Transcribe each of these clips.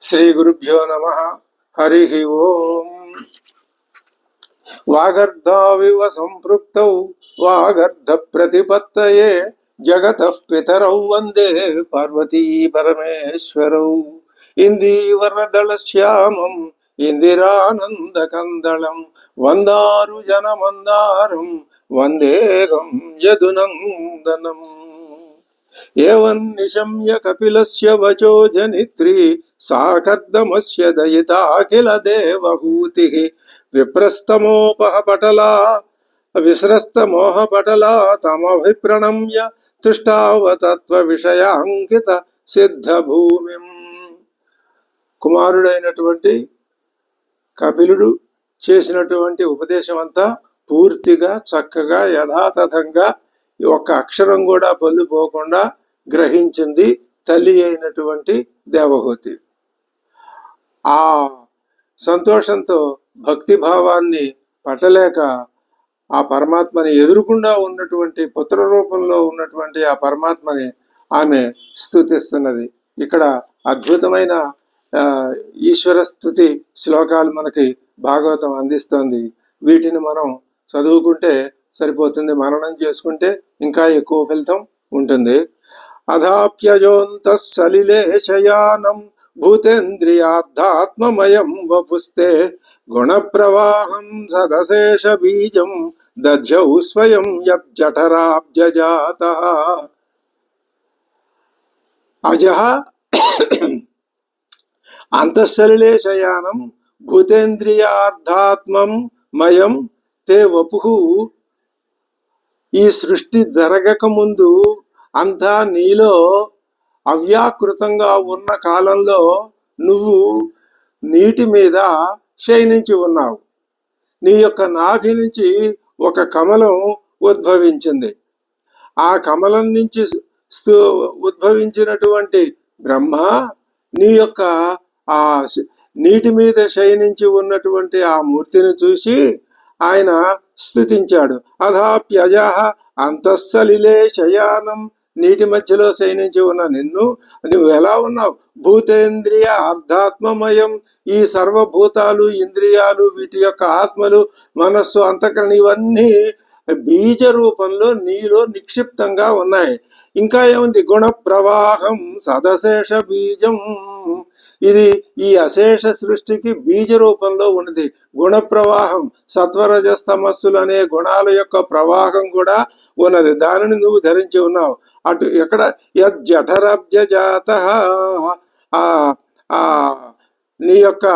శ్రీ గురుభ్యో నమ. హరి ఓం. వాగర్ధావివ సంపృక్తౌ వాగర్ధ ప్రతిపత్తయే జగత పితరౌ వందే పార్వతీ పరమేశ్వరౌ. ఇందీవరదళశ్యామం ఇందిరానందకందళం వందారు జనమందారం వందేగం యదునందనం. ఏవం నిశమ్య కపిలస్య వచో జనిత్రి సాకర్దమస్య దయితాఖిల దేవహూతి. విప్రస్తమోపహపటలా విస్రస్తమోహపటలా తమభిప్రణమ్య తుష్టావతత్వ విషయాంకిత సిద్ధభూమిం. కుమారుడైనటువంటి కపిలుడు చేసినటువంటి ఉపదేశం అంతా పూర్తిగా చక్కగా యథాతథంగా ఒక్క అక్షరం కూడా పొల్లిపోకుండా గ్రహించింది తల్లి అయినటువంటి దేవహూతి. ఆ సంతోషంతో భక్తి భావాన్ని పట్టలేక ఆ పరమాత్మని ఎదురుకుండా ఉన్నటువంటి పుత్ర రూపంలో ఉన్నటువంటి ఆ పరమాత్మని ఆమె స్థుతిస్తున్నది. ఇక్కడ అద్భుతమైన ఈశ్వర స్థుతి శ్లోకాలు మనకి భాగవతం అందిస్తోంది. వీటిని మనం చదువుకుంటే సరిపోతుంది మరణం చేసుకుంటే ఇంకా ఎక్కువ ఫలితం ఉంటుంది అధాప్యజోంత సలిలే శయానం భూతేంద్రియార్థాత్మమయం వపుస్తే గుణ ప్రవాహం సదశేష బీజం దధ్యౌ స్వయం యబ్జఠరాబ్జాత అజహ అంతఃసలిలే శయానం భూతేంద్రియార్థాత్మం మయం తే వపు ఈ సృష్టి జరగక ముందు అంతా నీలో అవ్యాకృతంగా ఉన్న కాలంలో నువ్వు నీటి మీద శయనించి ఉన్నావు. నీ యొక్క నాభి నుంచి ఒక కమలం ఉద్భవించింది. ఆ కమలం నుంచి ఉద్భవించినటువంటి బ్రహ్మ నీ యొక్క ఆ నీటి మీద శయనించి ఉన్నటువంటి ఆ మూర్తిని చూసి ఆయన స్థుతించాడు అధాప్యజ అంతఃసలిలే శయానం నీటి మధ్యలో శయనించి ఉన్న నిన్ను నువ్వు ఎలా ఉన్నావు? భూతేంద్రియ అర్ధాత్మమయం ఈ సర్వభూతాలు ఇంద్రియాలు వీటి యొక్క ఆత్మలు మనస్సు అంతఃకరణ ఇవన్నీ బీజ రూపంలో నీలో నిక్షిప్తంగా ఉన్నాయి. ఇంకా ఏముంది? గుణ ప్రవాహం సదశేష బీజం. ఇది ఈ అశేష సృష్టికి బీజ రూపంలో ఉన్నది. గుణ ప్రవాహం సత్వరజస్తమస్సులు అనే గుణాల యొక్క ప్రవాహం కూడా ఉన్నది. దానిని నువ్వు ధరించి ఉన్నావు. అటు ఎక్కడ? యజ్జఠరబ్జాత జాత ఆ నీ యొక్క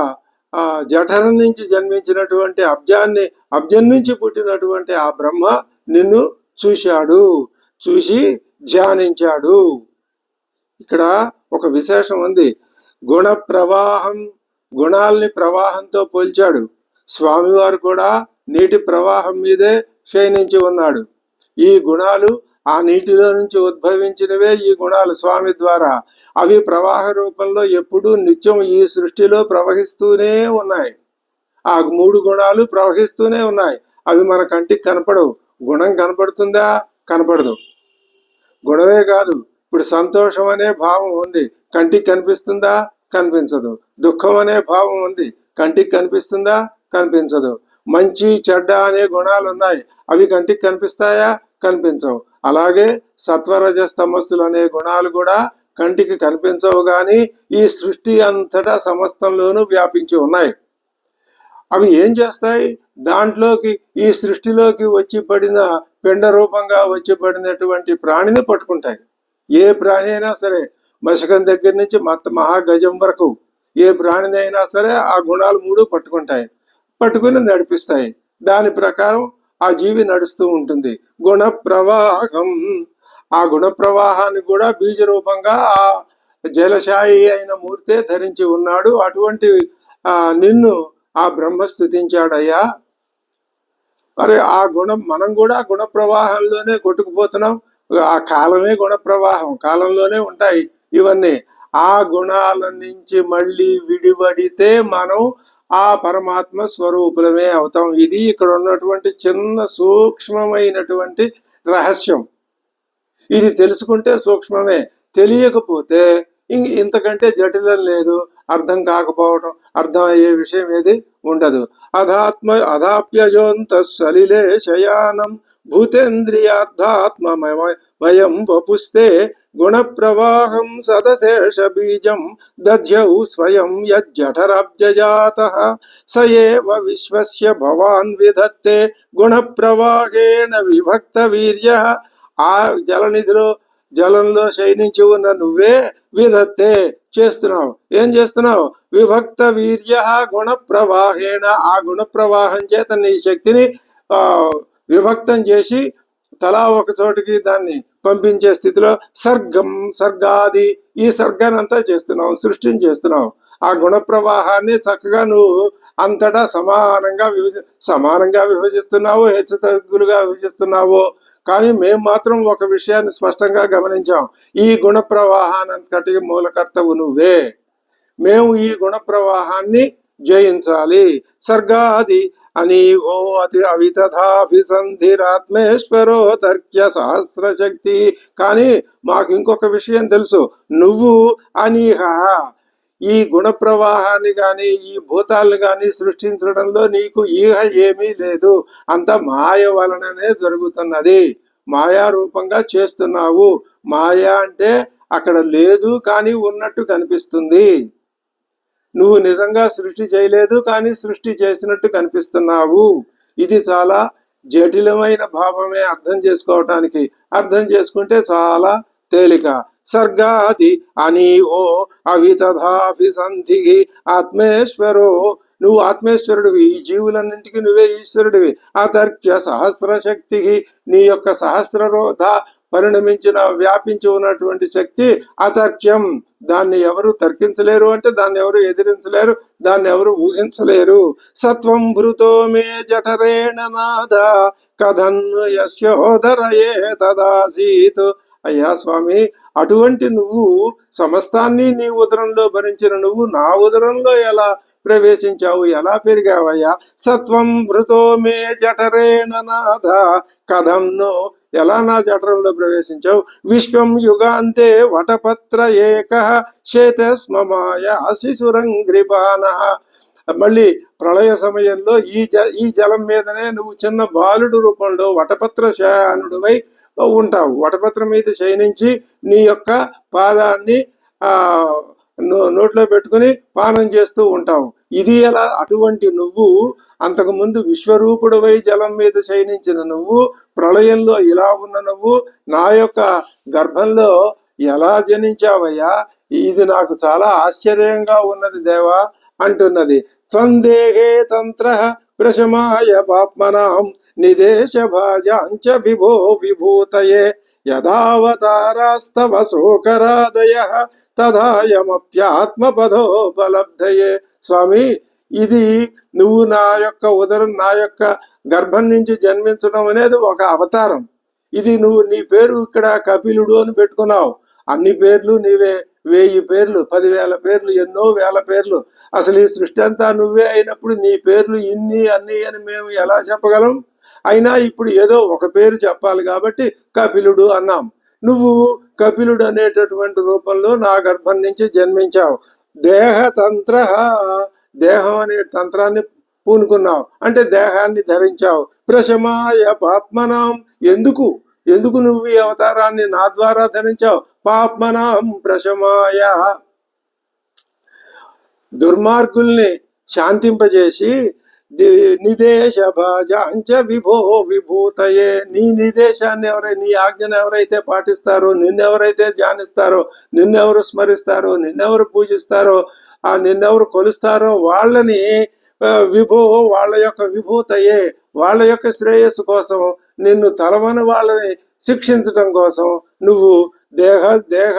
జఠరం నుంచి జన్మించినటువంటి అబ్జాన్ని అబ్జం నుంచి పుట్టినటువంటి ఆ బ్రహ్మ నిన్ను చూశాడు చూసి ధ్యానించాడు. ఇక్కడ ఒక విశేషం ఉంది. గుణ ప్రవాహం గుణాల్ని ప్రవాహంతో పోల్చాడు. స్వామివారు కూడా నీటి ప్రవాహం మీదే క్షీణించి ఉన్నాడు. ఈ గుణాలు ఆ నీటిలో నుంచి ఉద్భవించినవే ఈ గుణాలు స్వామి ద్వారా. అవి ప్రవాహ రూపంలో ఎప్పుడూ నిత్యం ఈ సృష్టిలో ప్రవహిస్తూనే ఉన్నాయి. ఆ మూడు గుణాలు ప్రవహిస్తూనే ఉన్నాయి. అవి మన కంటికి కనపడవు. గుణం కనపడుతుందా? కనపడదు. గుణమే కాదు ఇప్పుడు సంతోషం అనే భావం ఉంది. కంటికి కనిపిస్తుందా? కనిపించదు. దుఃఖం అనే భావం ఉంది. కంటికి కనిపిస్తుందా? కనిపించదు. మంచి చెడ్డ అనే గుణాలు ఉన్నాయి. అవి కంటికి కనిపిస్తాయా? కనిపించవు. అలాగే సత్వరజ తమస్సులు అనే గుణాలు కూడా కంటికి కనిపించవు కానీ ఈ సృష్టి అంతటా సమస్తంలోనూ వ్యాపించి ఉన్నాయి. అవి ఏం చేస్తాయి? దాంట్లోకి ఈ సృష్టిలోకి వచ్చి పడిన పిండ రూపంగా వచ్చి పడినటువంటి ప్రాణిని పట్టుకుంటాయి. ఏ ప్రాణి అయినా సరే మశకం దగ్గర నుంచి మత మహాగజం వరకు ఏ ప్రాణిని అయినా సరే ఆ గుణాలు మూడు పట్టుకుంటాయి. పట్టుకుని నడిపిస్తాయి. దాని ప్రకారం ఆ జీవి నడుస్తూ ఉంటుంది. గుణ ప్రవాహం. ఆ గుణ ప్రవాహాన్ని కూడా బీజ రూపంగా ఆ జలశాయి అయిన మూర్తే ధరించి ఉన్నాడు. అటువంటి నిన్ను ఆ బ్రహ్మ స్థుతించాడయ్యా. మరి ఆ గుణం మనం కూడా గుణ ప్రవాహంలోనే కొట్టుకుపోతున్నాం. ఆ కాలమే గుణ ప్రవాహం కాలంలోనే ఉంటాయి ఇవన్నీ. ఆ గుణాల నుంచి మళ్ళీ విడిపడితే మనం ఆ పరమాత్మ స్వరూపులమే అవుతాం. ఇది ఇక్కడ ఉన్నటువంటి చిన్న సూక్ష్మమైనటువంటి రహస్యం. ఇది తెలుసుకుంటే సూక్ష్మమే. తెలియకపోతే ఇం- ఇంతకంటే జటిలం లేదు. అర్థం కాకపోవడం అర్థం అయ్యే విషయం ఏది ఉండదు. అధాత్మ అధాప్యజోంత సలిలే శయానం భూతేంద్రియార్థాత్మమయం వపుస్తే గుణ ప్రవాహం సదశేష బీజం దధ్యౌ స్వయం యజ్జఠరబ్జజాత. స ఏవ విశ్వస్య భవాన్ విధత్తే గుణ ప్రవాహేణ విభక్త వీర్య. ఆ జలనిధిలో జలంలో శయనించి ఉన్న నువ్వే విధత్తే చేస్తున్నావు. ఏం చేస్తున్నావు? విభక్త వీర్య గుణ ప్రవాహేణ ఆ గుణ ప్రవాహం చేత నీ శక్తిని విభక్తం చేసి తలా ఒక చోటికి దాన్ని పంపించే స్థితిలో సర్గం సర్గాది ఈ సర్గానంతా చేస్తున్నావు సృష్టిని చేస్తున్నావు. ఆ గుణ ప్రవాహాన్ని చక్కగా నువ్వు అంతటా సమానంగా విభజ సమానంగా విభజిస్తున్నావు హెచ్చు తగ్గులుగా విభజిస్తున్నావు. కానీ మేము మాత్రం ఒక విషయాన్ని స్పష్టంగా గమనించాం. ఈ గుణ ప్రవాహానంతటి మూలకర్తవు నువ్వే. మేము ఈ గుణ ప్రవాహాన్ని జయించాలి. సర్గాది అనీహో అతి అవితథాభిసంధిరాత్మేశ్వరో తర్క్య సహస్ర శక్తి కానీ మాకు ఇంకొక విషయం తెలుసు. నువ్వు అనీహ. ఈ గుణ ప్రవాహాన్ని కానీ ఈ భూతాలను కానీ సృష్టించడంలో నీకు ఈహ ఏమీ లేదు. అంత మాయ వలననే జరుగుతున్నది. మాయా రూపంగా చేస్తున్నావు. మాయా అంటే అక్కడ లేదు కానీ ఉన్నట్టు కనిపిస్తుంది. నువ్వు నిజంగా సృష్టి చేయలేదు కానీ సృష్టి చేసినట్టు కనిపిస్తున్నావు. ఇది చాలా జటిలమైన భావమే అర్థం చేసుకోవటానికి. అర్థం చేసుకుంటే చాలా తేలిక. సర్గాది అని ఓ అవితథాభిసంధి ఆత్మేశ్వరో నువ్వు ఆత్మేశ్వరుడివి ఈ జీవులన్నింటికి నువ్వే ఈశ్వరుడివి. అతర్క్య సహస్ర శక్తికి నీ యొక్క సహస్రరోధ పరిణమించిన వ్యాపించి ఉన్నటువంటి శక్తి అతర్క్యం. దాన్ని ఎవరు తర్కించలేరు అంటే దాన్ని ఎవరు ఎదిరించలేరు దాన్ని ఎవరు ఊహించలేరు. సత్వం భృతో మే జఠరేణ నాద కథన్ను యశోదరయే తదాసీత్. అయ్యా స్వామి అటువంటి నువ్వు సమస్తాన్ని నీ ఉదరంలో భరించిన నువ్వు నా ఉదరంలో ఎలా ప్రవేశించావు ఎలా పెరిగావయ్యా సత్వం భృతో మే జఠరేణ నాథ. కథంను ఎలా నా జఠరంలో ప్రవేశించావు? విశ్వం యుగాంతే వటపత్ర ఏక శేతస్మమాయ శిశురంగ్రిపాన మళ్ళీ ప్రళయ సమయంలో ఈ జ ఈ జలం మీదనే నువ్వు చిన్న బాలుడు రూపంలో వటపత్ర శానుడువై ఉంటావు. వటపత్రం మీద శయనించి నీ యొక్క పాదాన్ని ఆ నో- నోట్లో పెట్టుకుని పానం చేస్తూ ఉంటావు. ఇది ఎలా? అటువంటి నువ్వు అంతకుముందు విశ్వరూపుడవై జలం మీద శయనించిన నువ్వు ప్రళయంలో ఇలా ఉన్న నువ్వు నా యొక్క గర్భంలో ఎలా జనించావయ్యా? ఇది నాకు చాలా ఆశ్చర్యంగా ఉన్నది దేవా అంటున్నది. తందేహే తంత్ర ప్రశమాయ పాప్మనాం నిదేశ భాజాంచ విభో విభూతయే యథావతారాస్తవ శోకరాదయ తదాయమప్యాత్మపదోపలబ్ధయే స్వామి ఇది నువ్వు నా యొక్క ఉదరం నా యొక్క గర్భం నుంచి జన్మించడం అనేది ఒక అవతారం. ఇది నువ్వు నీ పేరు ఇక్కడ కపిలుడు అని పెట్టుకున్నావు. అన్ని పేర్లు నీవే వెయ్యి పేర్లు పదివేల పేర్లు ఎన్నో వేల పేర్లు. అసలు ఈ సృష్టి అంతా నువ్వే అయినప్పుడు నీ పేర్లు ఇన్ని అన్ని అని మేము ఎలా చెప్పగలం? అయినా ఇప్పుడు ఏదో ఒక పేరు చెప్పాలి కాబట్టి కపిలుడు అన్నాం. నువ్వు కపిలుడు అనేటటువంటి రూపంలో నా గర్భం నుంచి జన్మించావు. దేహతంత్ర దేహం అనే తంత్రాన్ని పూనుకున్నావు. అంటే దేహాన్ని ధరించావు. ప్రశమాయ పాప్మనాం. ఎందుకు? ఎందుకు నువ్వు ఈ అవతారాన్ని నా ద్వారా ధరించావు? పాప్మనాం ప్రశమాయ. దుర్మార్గుల్ని శాంతింపజేసి నిదేశ భాజాంచ విభో విభూతయే. నీ నిదేశాన్ని ఎవరై నీ ఆజ్ఞను ఎవరైతే పాటిస్తారో నిన్నెవరైతే ధ్యానిస్తారో నిన్నెవరు స్మరిస్తారో నిన్నెవరు పూజిస్తారో ఆ నిన్నెవరు కొలుస్తారో వాళ్ళని విభో వాళ్ళ యొక్క విభూతయే. వాళ్ళ యొక్క శ్రేయస్సు కోసం నిన్ను తలవని వాళ్ళని శిక్షించటం కోసం నువ్వు దేహ దేహ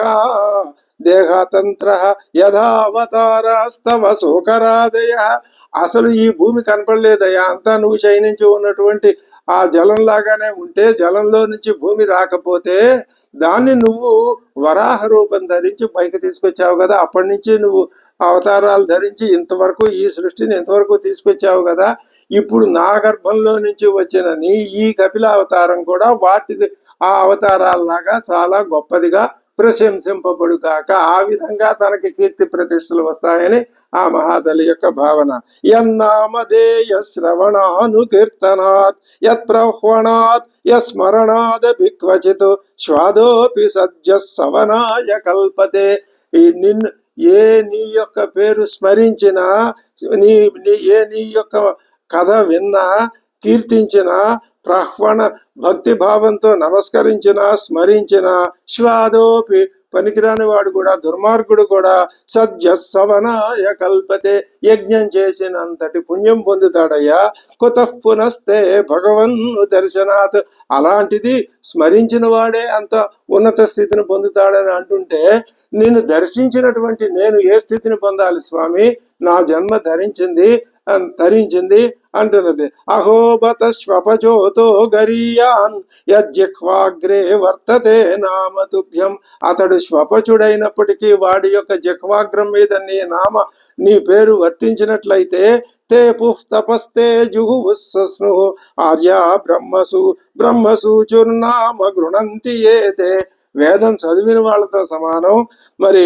దేహతంత్ర యథావతారాస్తవ శోకరాదయ. అసలు ఈ భూమి కనపడలేదయ్యా. అంతా నువ్వు శయనించి ఉన్నటువంటి ఆ జలంలాగానే ఉంటే జలంలో నుంచి భూమి రాకపోతే దాన్ని నువ్వు వరాహ రూపం ధరించి పైకి తీసుకొచ్చావు కదా. అప్పటి నుంచి నువ్వు అవతారాలు ధరించి ఇంతవరకు ఈ సృష్టిని ఇంతవరకు తీసుకొచ్చావు కదా. ఇప్పుడు నా గర్భంలో నుంచి వచ్చిన నీ ఈ కపిల అవతారం కూడా వాటి ఆ అవతారాలలాగా చాలా గొప్పదిగా ప్రశంసింపబడు కాక ఆ విధంగా తనకి కీర్తి ప్రతిష్టలు వస్తాయని ఆ మహాదలి యొక్క భావన. ఎన్నామదేయ శ్రవణాను కీర్తనాత్ యత్ ప్రహ్వణాత్ యస్మరణాదపి క్వచిత్ శ్వాదోపి సజ్జ సవనాయ కల్పతే. ఈ నిన్ను ఏ నీ యొక్క పేరు స్మరించినా నీ నీ ఏ నీ యొక్క కథ విన్నా కీర్తించిన ప్రహ్వణ భక్తి భావంతో నమస్కరించిన స్మరించిన శ్వాదోపి పనికిరాని వాడు కూడా దుర్మార్గుడు కూడా సజ్జ సవనాయ కల్పతే యజ్ఞం చేసినంతటి పుణ్యం పొందుతాడయ్యా. కుత పునస్తే భగవన్ దర్శనాత్. అలాంటిది స్మరించిన వాడే అంత ఉన్నత స్థితిని పొందుతాడని అంటుంటే నేను దర్శించినటువంటి నేను ఏ స్థితిని పొందాలి స్వామి? నా జన్మ ధరించింది ధరించింది అంటున్నది. అహోబత శ్వపచోతో గరీయాన్ యజ్జిహ్వాగ్రే వర్తతే నామతుభ్యం. అతడు శ్వపచుడైనప్పటికీ వాడి యొక్క జిహ్వాగ్రం మీద నీ నామ నీ పేరు వర్తించినట్లయితే తే పుః తపస్తే జుహుస్సు ఆర్యా బ్రహ్మసు బ్రహ్మసూచుర్నామ గృణంతి ఏతే. వేదం చదివిన వాళ్ళతో సమానం. మరి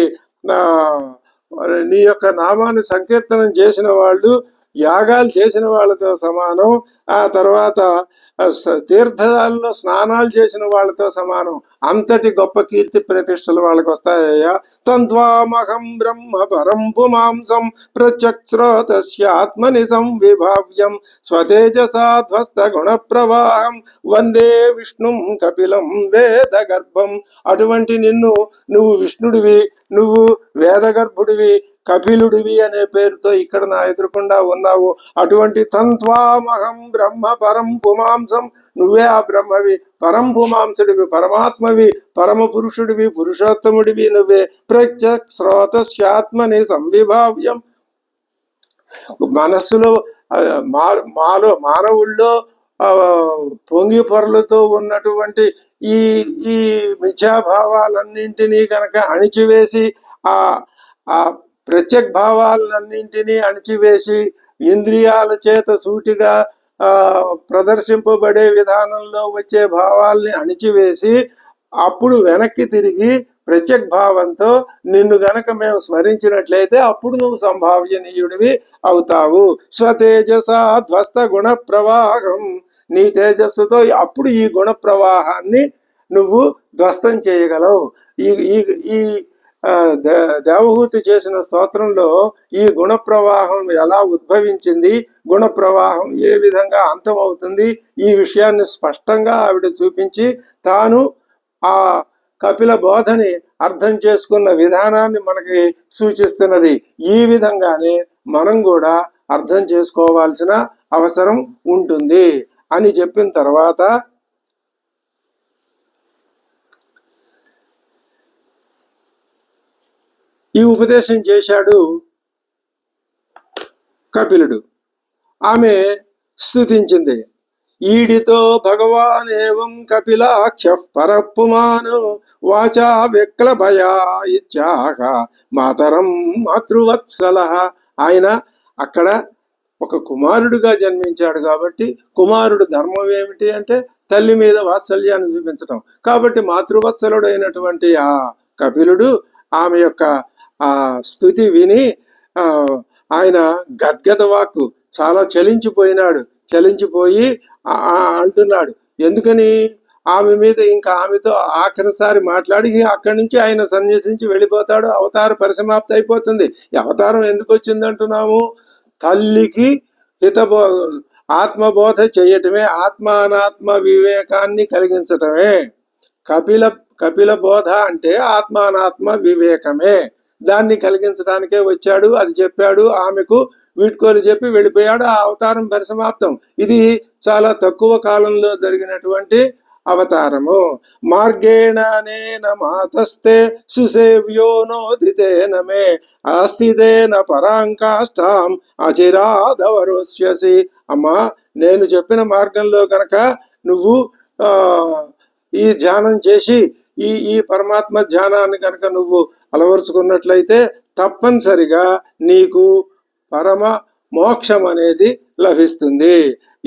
నీ యొక్క నామాన్ని సంకీర్తనం చేసిన వాళ్ళు యాగాలు చేసిన వాళ్ళతో సమానం ఆ తర్వాత తీర్థాల్లో స్నానాలు చేసిన వాళ్ళతో సమానం. అంతటి గొప్ప కీర్తి ప్రతిష్టలు వాళ్ళకి వస్తాయ్యా తన్వామహం బ్రహ్మ పరం పుమాంసం ప్రత్యక్ష్రోతస్యాత్మని సంవిభావ్యం స్వతేజసాధ్వస్త గుణ ప్రవాహం. వందే విష్ణుం కపిలం వేద గర్భం. అటువంటి నిన్ను నువ్వు విష్ణుడివి నువ్వు వేదగర్భుడివి కపిలుడివి అనే పేరుతో ఇక్కడ నా ఎదురుకుండా ఉన్నావు. అటువంటి తంత్వామహం బ్రహ్మ పరం పుమాంసం. నువ్వే ఆ బ్రహ్మవి. పరం పుమాంసుడివి పరమాత్మవి. పరమ పురుషుడివి పురుషోత్తముడివి నువ్వే. ప్రత్యక్ శ్రోతస్యాత్మని సంవిభావ్యం. మనస్సులో మాలో మానవుల్లో పొంగి పొరలతో ఉన్నటువంటి ఈ ఈ మిథ్యాభావాలన్నింటినీ కనుక అణిచివేసి ఆ ప్రత్యక్ భావాలన్నింటినీ అణిచివేసి ఇంద్రియాల చేత సూటిగా ప్రదర్శింపబడే విధానంలో వచ్చే భావాల్ని అణిచివేసి అప్పుడు వెనక్కి తిరిగి ప్రత్యక్ భావంతో నిన్ను గనక మేము స్మరించినట్లయితే అప్పుడు నువ్వు సంభావ్యనీయుడివి అవుతావు. స్వతేజస ధ్వస్త గుణ ప్రవాహం. నీ తేజస్సుతో అప్పుడు ఈ గుణ ప్రవాహాన్ని నువ్వు ధ్వస్తం చేయగలవు. ఈ ఈ ఈ దేవహూతి చేసిన స్తోత్రంలో ఈ గుణ ప్రవాహం ఎలా ఉద్భవించింది గుణ ప్రవాహం ఏ విధంగా అంతమవుతుంది ఈ విషయాన్ని స్పష్టంగా ఆవిడ చూపించి తాను ఆ కపిల బోధని అర్థం చేసుకున్న విధానాన్ని మనకి సూచిస్తున్నది. ఈ విధంగానే మనం కూడా అర్థం చేసుకోవాల్సిన అవసరం ఉంటుంది అని చెప్పిన తర్వాత ఈ ఉపదేశం చేశాడు కపిలుడు. ఆమె స్తుతించింది. ఈడితో భగవానేవం కపిలాక్ష పరపుమాను వాచా విక్లభయా ఇత్యాహ మాతరం మాతృవత్సల. ఆయన అక్కడ ఒక కుమారుడుగా జన్మించాడు కాబట్టి కుమారుడు ధర్మం ఏమిటి అంటే తల్లి మీద వాత్సల్యాన్ని చూపించటం. కాబట్టి మాతృవత్సలుడు అయినటువంటి ఆ కపిలుడు ఆమె యొక్క ఆ స్థుతి విని ఆయన గద్గద వాక్కు చాలా చలించిపోయినాడు. చలించిపోయి అంటున్నాడు. ఎందుకని? ఆమె మీద ఇంకా ఆమెతో ఆఖరిసారి మాట్లాడి అక్కడి నుంచి ఆయన సన్యసించి వెళ్ళిపోతాడు. అవతార పరిసమాప్తి అయిపోతుంది. అవతారం ఎందుకు వచ్చింది అంటున్నాము? తల్లికి హితబో ఆత్మబోధ చేయటమే ఆత్మానాత్మ వివేకాన్ని కలిగించటమే. కపిల కపిల బోధ అంటే ఆత్మానాత్మ వివేకమే. దాన్ని కలిగించడానికే వచ్చాడు అది చెప్పాడు ఆమెకు వీడ్కోలు చెప్పి వెళ్ళిపోయాడు. ఆ అవతారం పరిసమాప్తం. ఇది చాలా తక్కువ కాలంలో జరిగినటువంటి అవతారము. మార్గేణానేన మాతస్తే సుసేవ్యో నోదితేన మే ఆస్తిదేన పరాంకాష్టాం అచిరాదవరోష్యసి అమ్మా నేను చెప్పిన మార్గంలో కనుక నువ్వు ఈ ధ్యానం చేసి ఈ ఈ పరమాత్మ ధ్యానాన్ని కనుక నువ్వు అలవరుచుకున్నట్లయితే తప్పనిసరిగా నీకు పరమ మోక్షం అనేది లభిస్తుంది.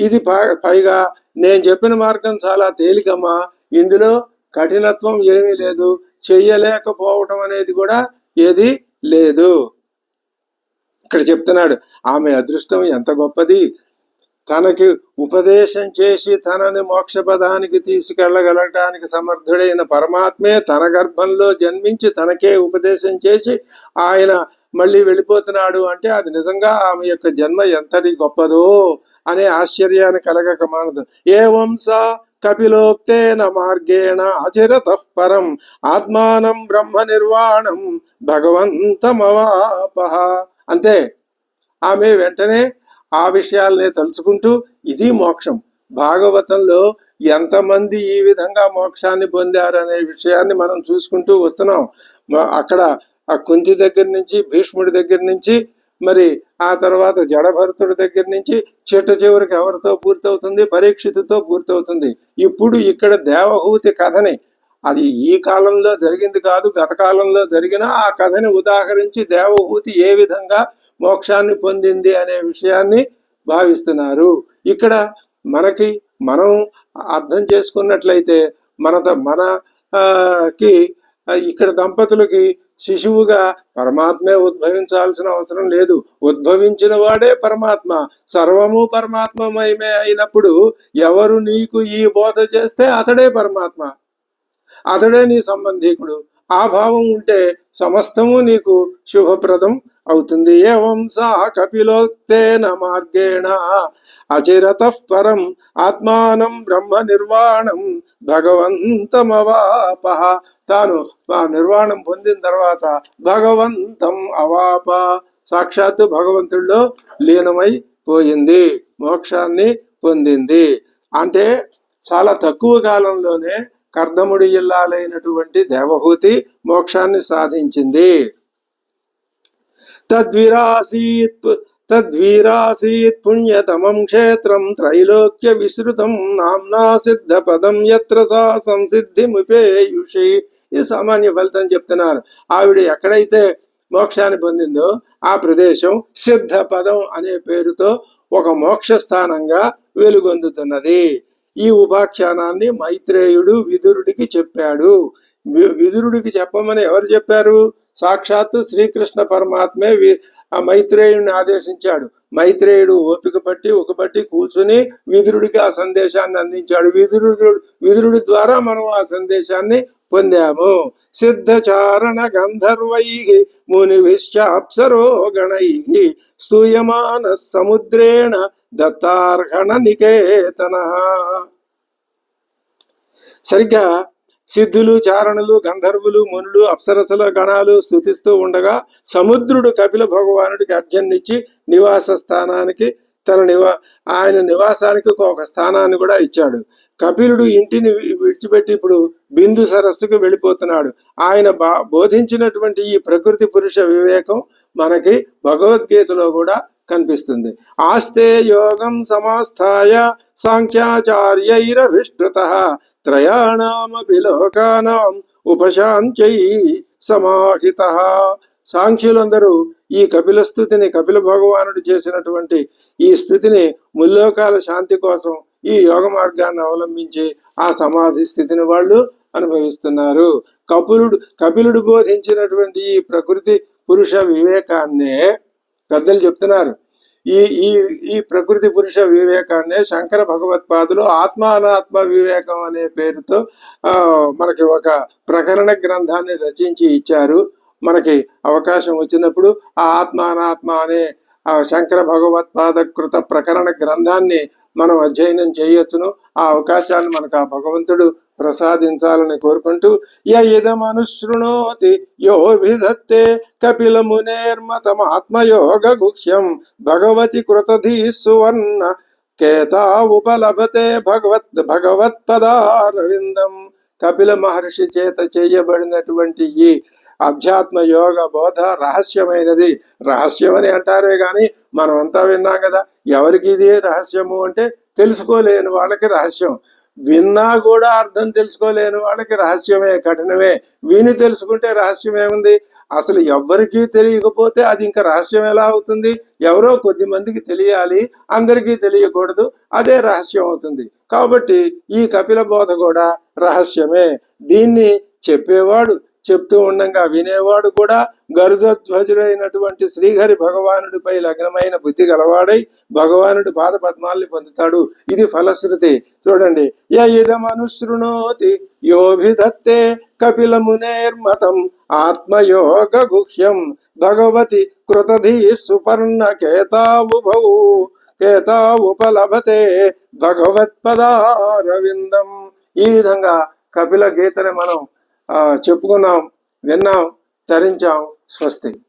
ఇది పైగా నేను చెప్పిన మార్గం చాలా తేలికమ్మా. ఇందులో కఠినత్వం ఏమీ లేదు. చెయ్యలేకపోవటం అనేది కూడా ఏది లేదు. ఇక్కడ చెప్తున్నాడు ఆమె అదృష్టం ఎంత గొప్పది. తనకి ఉపదేశం చేసి తనని మోక్షపదానికి తీసుకెళ్ళగలటానికి సమర్థుడైన పరమాత్మే తన గర్భంలో జన్మించి తనకే ఉపదేశం చేసి ఆయన మళ్ళీ వెళ్ళిపోతున్నాడు అంటే అది నిజంగా ఆమె యొక్క జన్మ ఎంతటి గొప్పదో అనే ఆశ్చర్యాన్ని కలగక మానదు. ఏ వంశ కపిలోక్తేన మార్గేణ అచిరత పరం ఆత్మానం బ్రహ్మ నిర్వాణం భగవంతమవాపహ అంతే. ఆమె వెంటనే ఆ విషయాలనే తలుచుకుంటూ ఇది మోక్షం. భాగవతంలో ఎంతమంది ఈ విధంగా మోక్షాన్ని పొందారనే విషయాన్ని మనం చూసుకుంటూ వస్తున్నాం. అక్కడ ఆ కుంతి దగ్గర నుంచి భీష్ముడి దగ్గర నుంచి మరి ఆ తర్వాత జడభరతుడి దగ్గర నుంచి చిట్ట చివరికి ఎవరితో పూర్తవుతుంది? పరీక్షితుతో పూర్తవుతుంది. ఇప్పుడు ఇక్కడ దేవహూతి కథని అది ఈ కాలంలో జరిగింది కాదు గత కాలంలో జరిగిన ఆ కథని ఉదాహరించి దేవహూతి ఏ విధంగా మోక్షాన్ని పొందింది అనే విషయాన్ని భావిస్తున్నారు. ఇక్కడ మనకి మనం అర్థం చేసుకున్నట్లయితే మన మన కి ఇక్కడ దంపతులకి శిశువుగా పరమాత్మే ఉద్భవించాల్సిన అవసరం లేదు. ఉద్భవించిన వాడే పరమాత్మ. సర్వము పరమాత్మమయమే అయినప్పుడు ఎవరు నీకు ఈ బోధ చేస్తే అతడే పరమాత్మ. అతడే నీ సంబంధీకుడు. ఆ భావం ఉంటే సమస్తము నీకు శుభప్రదం. అవుతుంది. ఏవం సా కపిలోక్తేన మార్గేణ అచిరత పరం ఆత్మానం బ్రహ్మ నిర్వాణం భగవంతమవాప. తాను ఆ నిర్వాణం పొందిన తర్వాత భగవంతం అవాప. సాక్షాత్తు భగవంతుడిలో లీనమై పోయింది. మోక్షాన్ని పొందింది. అంటే చాలా తక్కువ కాలంలోనే కర్దముడి జిల్లాలైనటువంటి దేవహూతి మోక్షాన్ని సాధించింది. తద్విరాసీత్ పు- తద్వీరాసీత్ పుణ్యతమం క్షేత్రం త్రైలోక్య విస్తృతం నామ్నా సిద్ధ పదం యత్ర సా సంసిద్ధిముపేయుషి ఇది సామాన్య ఫలితం చెప్తున్నారు. ఆవిడ ఎక్కడైతే మోక్షాన్ని పొందిందో ఆ ప్రదేశం సిద్ధ పదం అనే పేరుతో ఒక మోక్ష స్థానంగా వెలుగొందుతున్నది. ఈ ఉపాఖ్యానాన్ని మైత్రేయుడు విదురుడికి చెప్పాడు. వి- విదురుడికి చెప్పమని ఎవరు చెప్పారు? సాక్షాత్తు శ్రీకృష్ణ పరమాత్మే వి- ఆ మైత్రేయుడిని ఆదేశించాడు. మైత్రేయుడు ఓపిక పట్టి ఒక పట్టి కూర్చుని విదురుడికి ఆ సందేశాన్ని అందించాడు. విదురుడు విదురుడి ద్వారా మనం ఆ సందేశాన్ని పొందాము. సిద్ధచారణ గంధర్వై ముని అప్సరో గణై స్తూయమాన సముద్రేణ దత్తార్హణ నికేతన. సరిగ్గా సిద్ధులు చారణులు గంధర్వులు మునులు అప్సరసల గణాలు స్థుతిస్తూ ఉండగా సముద్రుడు కపిల భగవానుడికి అర్జన్నిచ్చి నివాస స్థానానికి తన నివా ఆయన నివాసానికి ఒక స్థానాన్ని కూడా ఇచ్చాడు. కపిలుడు ఇంటిని విడిచిపెట్టి ఇప్పుడు బిందు సరస్సుకు వెళ్ళిపోతున్నాడు. ఆయన బా బోధించినటువంటి ఈ ప్రకృతి పురుష వివేకం మనకి భగవద్గీతలో కూడా కనిపిస్తుంది. ఆస్తే యోగం సమాస్థాయ సాంఖ్యాచార్యైరభిష్కృత త్రయాణమపి లోకానాం ఉపశాంత్యై సమాహిత. సాంఖ్యులందరూ ఈ కపిల స్థుతిని కపిల భగవానుడు చేసినటువంటి ఈ స్థితిని ముల్లోకాల శాంతి కోసం ఈ యోగ మార్గాన్ని అవలంబించి ఆ సమాధి స్థితిని వాళ్ళు అనుభవిస్తున్నారు. కపిలుడు కపిలుడు బోధించినటువంటి ఈ ప్రకృతి పురుష వివేకాన్నే పెద్దలు చెప్తున్నారు. ఈ ఈ ఈ ప్రకృతి పురుష వివేకాన్నే శంకర భగవత్పాదులు ఆత్మ అనాత్మ వివేకం అనే పేరుతో మనకి ఒక ప్రకరణ గ్రంథాన్ని రచించి ఇచ్చారు. మనకి అవకాశం వచ్చినప్పుడు ఆ ఆత్మానాత్మ అనే శంకర భగవత్పాద కృత ప్రకరణ గ్రంథాన్ని మనం అధ్యయనం చేయొచ్చును. ఆ అవకాశాన్ని మనకు ఆ భగవంతుడు ప్రసాదించాలని కోరుకుంటూ య ఇదమనుశృణోతి యో విధత్తే కపిల మునేర్మతమాత్మయోగ గుహ్యం భగవతి కృతధీ సువర్ణ కేతా ఉపలభతే భగవత్ భగవత్పదారవిందం. కపిల మహర్షి చేత చేయబడినటువంటి ఈ అధ్యాత్మ యోగ బోధ రహస్యమైనది. రహస్యం అని అంటారే కానీ మనం అంతా విన్నాం కదా. ఎవరికి ఇది రహస్యము అంటే తెలుసుకోలేని వాళ్ళకి రహస్యం. విన్నా కూడా అర్థం తెలుసుకోలేని వాళ్ళకి రహస్యమే కఠినమే. విని తెలుసుకుంటే రహస్యం ఏముంది అసలు ఎవ్వరికీ తెలియకపోతే అది ఇంకా రహస్యం ఎలా అవుతుంది? ఎవరో కొద్ది మందికి తెలియాలి అందరికీ తెలియకూడదు అదే రహస్యం అవుతుంది. కాబట్టి ఈ కపిల బోధ కూడా రహస్యమే. దీన్ని చెప్పేవాడు చెప్తూ ఉండంగా వినేవాడు కూడా గరుధ్వజుడైనటువంటి శ్రీహరి భగవానుడిపై లగ్నమైన బుద్ధి గలవాడై భగవానుడి పాద పద్మాల్ని పొందుతాడు. ఇది ఫలశ్రుతి. చూడండి యమనుశృణోతి యోభిధత్తే కపిల మునేర్మతం ఆత్మయోగ గుహ్యం భగవతి కృతధీ సుపర్ణ కేతావుభౌ కేతావుపలభతే భగవత్పదారవిందం. ఈ విధంగా కపిల గీతని మనం చెప్పుకున్నాం విన్నాం ధరించాం స్వస్తి.